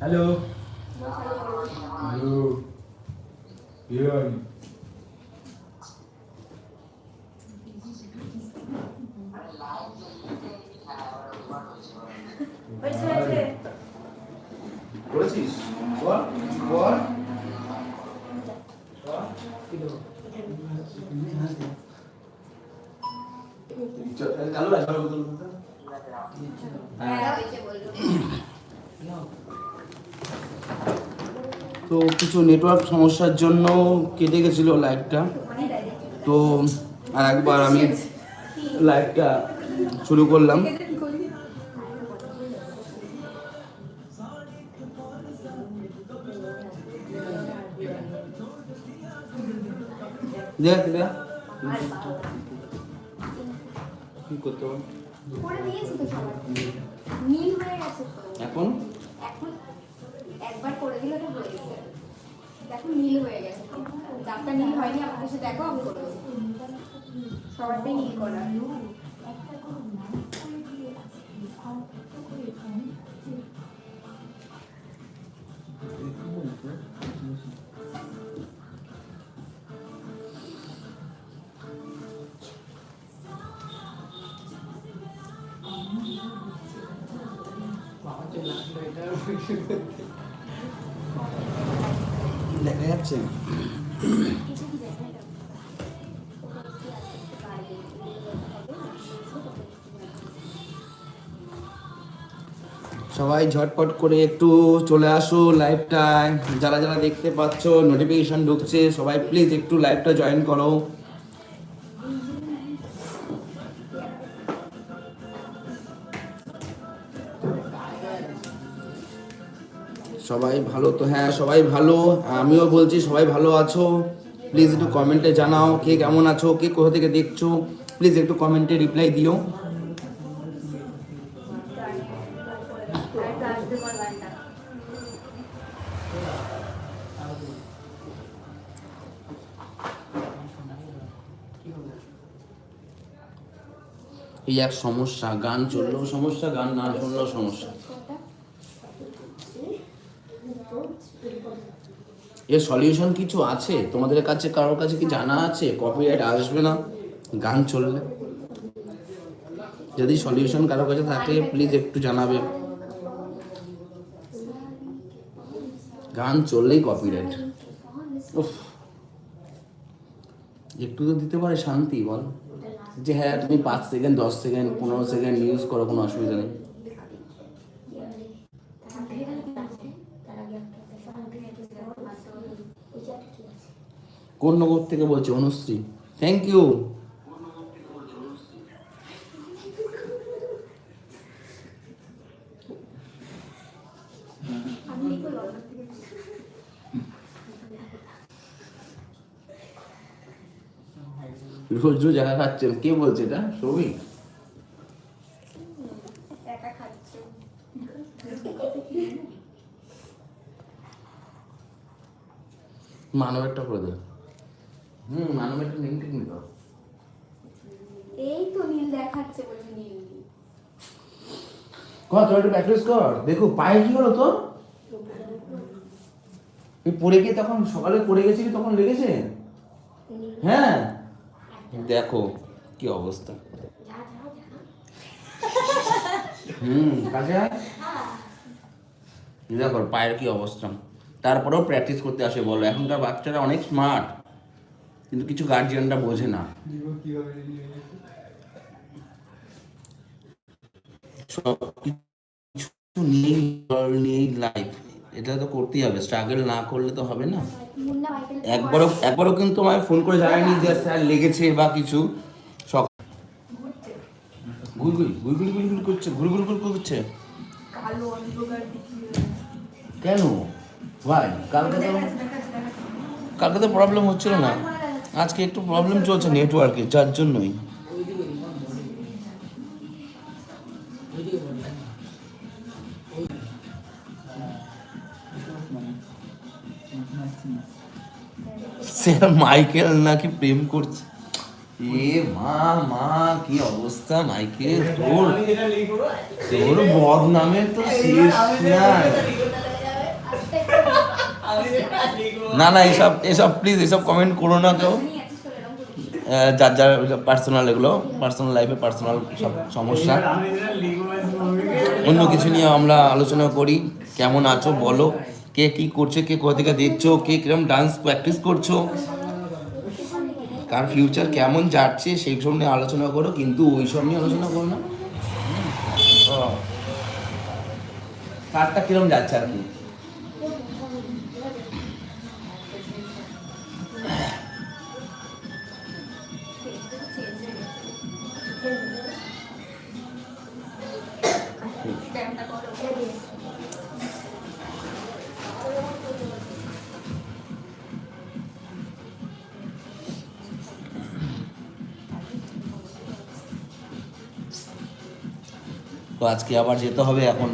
Hello hello Hiran করেছিস? বল বল। চালু রাখ বদল হ্যাঁ। হয়েছে বলল। তো কিছু নেটওয়ার্ক সমস্যার জন্য কেটে গেছিল লাইভটা তো আর একবার আমি লাইভটা শুরু করলাম। দেখ দেখ। কি করতে এখন একবার করে দিলে তো হয়ে গেছে। দেখো, নীল হয়ে গেছে। যারটা নীল হয়নি আমার কাছে দেখো, আমি করে সবারটাই নীল করা। দেখা যাচ্ছে সবাই ঝটপট করে একটু চলে আসো লাইভটায় যারা যারা দেখতে পাচ্ছ নোটিফিকেশন ঢুকছে, সবাই প্লিজ একটু লাইভটা জয়েন করো। সবাই ভালো তো হ্যাঁ সবাই ভালো। আমিও বলছি সবাই ভালো আছো। প্লিজ একটু কমেন্টে জানাও কে কেমন আছো, কে কোথা থেকে দেখছ। প্লিজ একটু কমেন্টে রিপ্লাই দিও। এই এক সমস্যা, গান চললেও সমস্যা, গান না শুনলেও সমস্যা। এর সলিউশন কিছু আছে? তোমাদের কাছে, কারোর কাছে কি জানা আছে? কপিরাইট আসবে না? গান চললে যদি সলিউশন কারোর কাছে থাকে প্লিজ একটু জানাবে। গান চললেই কপিরাইট উফ। একটু তো দিতে পারে শান্তি, বল। যে হ্যাঁ তুমি পাঁচ সেকেন্ড দশ সেকেন্ড পনেরো সেকেন্ড ইউজ করো, কোনো অসুবিধা নেই। কোন নগর থেকে বলছে অনুশ্রী। থ্যাংক ইউ রোজ রোজ একা খাচ্ছেন। কে বলছে এটা? সৌভিক? মানবেরটা করে দেবে হুম মানবেরটা লিঙ্ক ঠিক নিতে এই তো নীল দেখাচ্ছে বলছে নীল। কর তোর একটু প্র্যাকটিস কর। দেখো পায়ে কি হলো তোর? এই পড়ে গিয়ে তখন সকালে পড়ে গেছিলি তখন লেগেছে? হ্যাঁ। দেখো কি অবস্থা। হুম কাজে। দেখো পায়ের কি অবস্থা। তারপরেও প্র্যাকটিস করতে আসে বলো। এখনকার বাচ্চারা অনেক স্মার্ট কিন্তু কিছু গার্জিয়ানরা বোঝে না। সব কিছু নিয়েই নিয়েই লাইফ এটা তো করতেই হবে। স্ট্রাগল না করলে তো হবে না। একবারও একবারও কিন্তু আমায় ফোন করে জানায়নি যে স্যার লেগেছে বা কিছু? ঘুরঘুরি করছে ঘুরঘুরি ঘুর করছে। কালো অন্ধকার দিকে কেন? ভাই কালকে তো কালকে তো প্রবলেম হচ্ছিল না। আজকে একটু প্রবলেম চলছে নেটওয়ার্কে যার জন্যই। মাইকেল নাকি প্রেম করছে। এ মা মা, কি অবস্থা মাইকেল? তোর তোর বদনামের তো শেষ নাই। না না এসব এসব প্লিজ এসব কমেন্ট করো না। আহ, যার যার পার্সোনাল এগুলো পার্সোনাল লাইফে পার্সোনাল সব সমস্যা। অন্য কিছু নিয়ে আমরা আলোচনা করি। কেমন আছো বলো? কে কি করছে কে কোথা থেকে দেখছ কে কিরম ডান্স প্র্যাকটিস করছ? কার ফিউচার কেমন যাচ্ছে সেই সব নিয়ে আলোচনা করো কিন্তু ওই সব নিয়ে আলোচনা করো না। কারটা কিরম যাচ্ছে আর কি? তো আজকে আবার যেতে হবে, এখন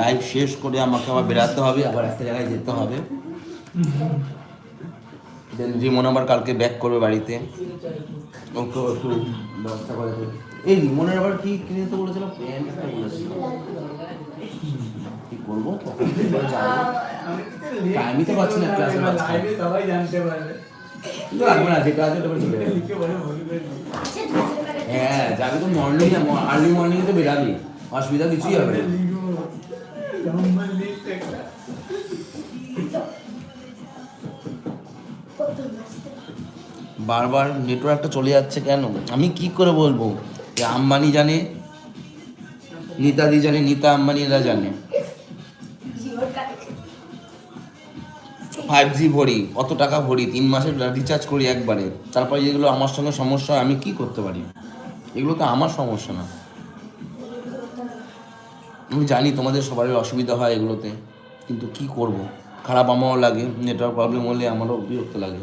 লাইভ শেষ করে আমাকে আবার বেরাতে হবে, আবার একটা জায়গায় যেতে হবে। দেন রিমন আবার কালকে ব্যাক করবে বাড়িতে। ওকে, একটু ব্যবস্থা করে দেবে। এই রিমনের আবার কি কিনে দিতে বলেছিল প্যান্ট বলেছিল। কি করব কখন টাইমই তো পাচ্ছি না ক্লাসে সবাই জানতে পারবে হ্যাঁ যাবি তো মর্নিং আর্লি মর্নিং তো বেরাবি। অসুবিধা কিছুই হবে না। বারবার নেটওয়ার্কটা চলে যাচ্ছে কেন? আমি কি করে বলব? যে আম্বানি জানে নিতাদি জানে নিতা আম্বানি এরা জানে। ফাইভ জি ভরি অত টাকা ভরি? তিন মাসের রিচার্জ করি একবারে। তারপরে যেগুলো আমার সঙ্গে সমস্যা হয়, আমি কি করতে পারি? এগুলো তো আমার সমস্যা না। আমি জানি তোমাদের সবারই অসুবিধা হয় এগুলোতে, কিন্তু কি করব? খারাপ আমারও লাগে নেটওয়ার্ক প্রবলেম হলে আমারও বিরক্ত লাগে।